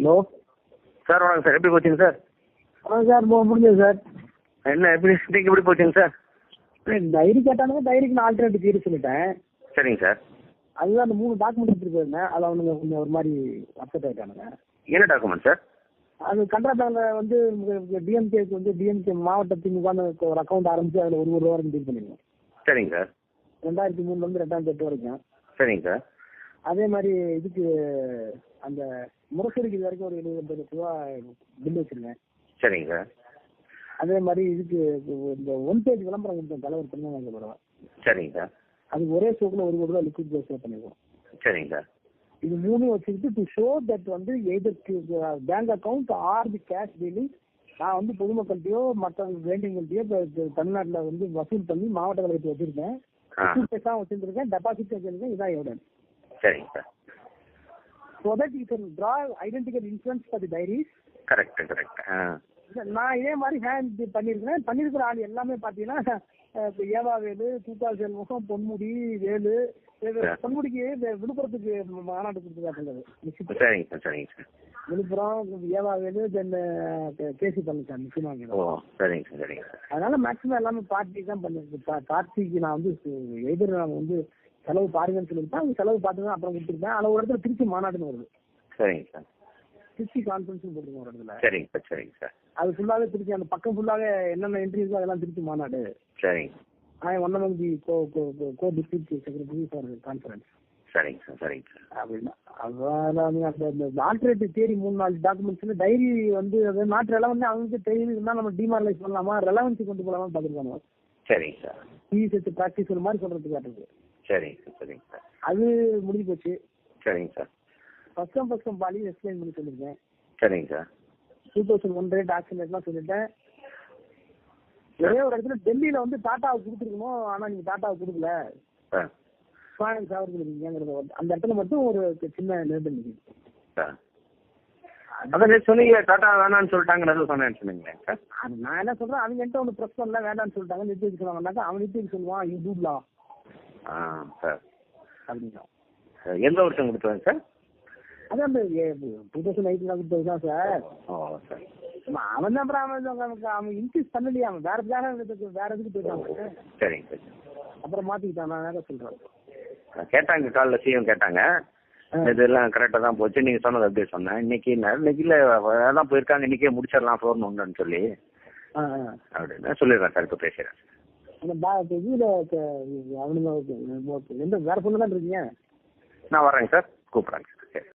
Hello? Sir வணக்கம் sir. எப்படி போச்சுங்க சார்? ஆ சார் முடிஞ்சது சார். என்ன எப்படி இன்னைக்கு எப்படி போச்சுங்க சார்? டைரி கேட்டானுங்க டைரிக்கு நான் ஆல்டர்னேட்டிவ் தீர்வு சொல்லிட்டேன். சரிங்க சார். அதுதான் அந்த மூணு டாக்குமெண்ட் எடுத்துட்டு போயிருந்தேன் அதில் அவனுங்க கொஞ்சம் ஒரு மாதிரி அப்செட் ஆயிட்டானுங்க. என்ன டாக்குமெண்ட் சார்? அது கன்றாட்டாங்க வந்து டிஎம்கேக்கு வந்து டிஎம்கே மாவட்ட திமுகன்னு ஒரு அக்கௌண்ட் ஆரம்பிச்சு அதில் ஒரு ஒரு ரூபா டீல் பண்ணிருக்கோம் சரிங்க சார். ரெண்டாயிரத்தி மூணுலேருந்து ரெண்டாயிரத்தி எட்டு வரைக்கும். சரிங்க சார். அதே மாதிரி இதுக்கு அந்த முரசொலிக்கு இது வரைக்கும் ஒரு எழுபது எண்பது லட்ச ரூபா பில் வச்சிருக்கேன். சரிங்க. சார் அதே மாதிரி இதுக்கு இந்த ஒன் பேஜ் விளம்பரம் கொடுத்தேன் தலைவர் திருநெல்வேலி பரவா. சரிங்க. சார் அது ஒரே ஷோக்கில் ஒரு கோடி ரூபா லிக்விட் பேஸ் பண்ணிருக்கோம். சரிங்க. சார் இது மூணையும் வச்சுக்கிட்டு டு ஷோ தட் வந்து either bank account or the cash dealing நான் வந்து பொதுமக்கள்கிட்டயோ மற்ற வேண்டியவங்கள்ட்டயோ இப்போ தமிழ்நாட்டில் வந்து வசூல் பண்ணி மாவட்ட கழகத்தை வச்சிருக்கேன். வச்சிருக்கேன் டெபாசிட் வச்சிருக்கேன் இதான் எவிடன்ஸ் சரிங்க sir. So that you can draw identical insurance for the dairies correct correct நான் இதே மாதிரி ஹேண்ட் பண்ணியிருக்கிறேன் பண்ணியிருக்கிற ஆள் எல்லாமே பார்த்தீங்கன்னா இப்போ ஏவா வேலு தூக்கா செல்வம் பொன்முடி வேலு. பொன்முடிக்கு விழுப்புரத்துக்கு மாநாடு கொடுத்துருக்காங்க சரிங்க சார் சரிங்க சார். விழுப்புரம் ஏவா வேலு தென் கேசி பழனிசாமி முக்கியமாக. சரிங்க சார் சரிங்க சார். அதனால மேக்ஸிமம் எல்லாமே பார்ட்டி தான் பண்ணிருக்கு பார்ட்டிக்கு நான் வந்து எதிர் நான் வந்து செலவு பாருங்கன்னு சொல்லியிருப்பேன். அவங்க செலவு பார்த்து தான் அப்புறம் கொடுத்துருப்பேன். அதில் ஒரு இடத்துல திருச்சி மாநாடுன்னு வருது. சரிங்க சார். திருச்சி கான்ஃபரன்ஸ் போட்டுருக்கோம் ஒரு இடத்துல. சரிங்க சார் சரிங்க சார். அது ஃபுல்லாவே திருச்சி அந்த பக்கம் ஃபுல்லாவே என்னென்ன என்ட்ரி இருக்கோ அதெல்லாம் திருச்சி மாநாடு. சரிங்க. co co co co district secretary for the conference. சரிங்க சார் சரிங்க சார். அப்படின்னா அதான் அந்த ஆல்டர்னேட்டிவ் தேரி மூணு நாலு டாக்குமெண்ட்ஸ்ல டைரி வந்து அது நாட் ரெலவெண்ட் அவங்களுக்கு தெரியுது. இருந்தா நம்ம டிமாரலைஸ் பண்ணலாமா? ரெலவன்சி கொண்டு போலாமா பார்த்துருக்காங்க சரிங்க சார். செட் ப்ராக்டிஸ் ஒரு மாதிரி சொல்றதுக்கு காட்டுது சரிங்க சார் சரிங்க சார். அது முடிஞ்சு போச்சு. சரிங்க சார். ஃபர்ஸ்ட் ஃபர்ஸ்ட் பாலி எக்ஸ்பிளைன் பண்ணி சொல்லியிருக்கேன் சரிங்க sir. Two thousand one rate action ரேட்லாம் சொல்லிட்டேன். ஒரே ஒரு இடத்துல டெல்லியில வந்து டாட்டாவுக்கு கொடுத்துருக்கணும் ஆனா நீங்க டாட்டாவுக்கு கொடுக்கல. ஃபைனான்ஸ் அவருக்கு இருக்கீங்கிறது அந்த இடத்துல மட்டும் ஒரு சின்ன நிர்பந்தம் இருக்குது சார் அதான் நேற்று சொன்னீங்களே டாட்டா வேணான்னு சொல்லிட்டாங்கன்னு சொன்னேன்னு சொன்னீங்களே நான் என்ன சொல்றேன் அவங்க என்கிட்ட ஒன்று ப்ரெஸ் பண்ணல வேண்டாம்னு சொல்லிட்டாங்க நிறுத்தி சொன்னாங்கன்னாக்கா அவன் நிறுத்தி சொல்லுவான் யூ டூப்லா ஆ சார். அப்படின்னா சார் எந்த வருஷம் கொடுத்தாங்க சார்? அதான் அந்த டூ தௌசண்ட் எயிட்டில் கொடுத்தது தான் சார். ஓ சார். அவன் தான் அப்புறம் அவன் அவன் இன்க்ரீஸ் பண்ணலையே அவன் வேற வேற இதுக்கு வேற இதுக்கு போயிட்டான் சரிங்க சார். அப்புறம் மாத்திக்கிட்டான் நான் வேற சொல்றேன். கேட்டாங்க காலைல சிஎம் கேட்டாங்க. இதெல்லாம் கரெக்டாக தான் போச்சு. நீங்கள் சொன்னது அப்படியே சொன்னேன். இன்னைக்கு இன்னைக்கு இல்லை அதான் போயிருக்காங்க. இன்னைக்கே முடிச்சிடலாம் ஃபோன் ஒன்றுன்னு சொல்லி. அப்படின்னு சொல்லிடுறேன் சார் இப்போ பேசுகிறேன் அந்த இதுல அவனுங்க ஓகே, எந்த வேற பொண்ணு தான் இருக்கீங்க? நான் வரேங்க சார். கூப்பிட்றேங்க